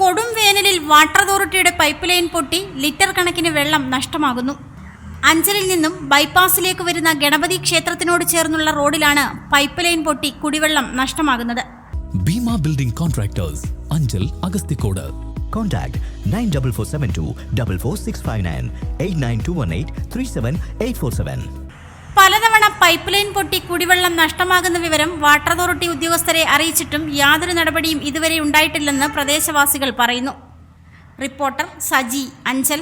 കൊടും വേനലിൽ വാട്ടർ അതോറിറ്റിയുടെ പൈപ്പ് ലൈൻ പൊട്ടി ലിറ്റർ കണക്കിന് വെള്ളം നഷ്ടമാകുന്നു. അഞ്ചലിൽ നിന്നും ബൈപ്പാസിലേക്ക് വരുന്ന ഗണപതി ക്ഷേത്രത്തിനോട് ചേർന്നുള്ള റോഡിലാണ് പൈപ്പ് ലൈൻ പൊട്ടി കുടിവെള്ളം നഷ്ടമാകുന്നത്. Bhima building contractors Anchal Agasthikode. Contact nine double four seven two double four six five nine eight nine two one eight three seven eight four seven. പലതവണ പൈപ്പ് ലൈൻ പൊട്ടി കുടിവെള്ളം നഷ്ടമാകുന്ന വിവരം വാട്ടർ അതോറിറ്റി ഉദ്യോഗസ്ഥരെ അറിയിച്ചിട്ടും യാതൊരു നടപടിയും ഇതുവരെ ഉണ്ടായിട്ടില്ലെന്ന് പ്രദേശവാസികൾ പറയുന്നു. റിപ്പോർട്ടർ സജി അഞ്ചൽ.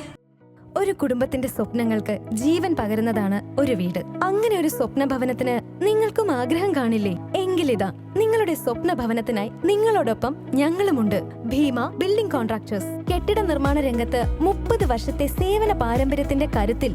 ഒരു കുടുംബത്തിന്റെ സ്വപ്നങ്ങൾക്ക് ജീവൻ പകരുന്നതാണ് ഒരു വീട്. അങ്ങനെ ഒരു സ്വപ്ന ഭവനത്തിന് നിങ്ങൾക്കും ആഗ്രഹം കാണില്ലേ? എങ്കിലിതാ നിങ്ങളുടെ സ്വപ്ന ഭവനത്തിനായി നിങ്ങളോടൊപ്പം ഞങ്ങളുമുണ്ട്. ഭീമ ബിൽഡിംഗ് കോൺട്രാക്ടേഴ്സ് കെട്ടിട നിർമ്മാണ രംഗത്ത് മുപ്പത് വർഷത്തെ സേവന പാരമ്പര്യത്തിന്റെ കരുത്തിൽ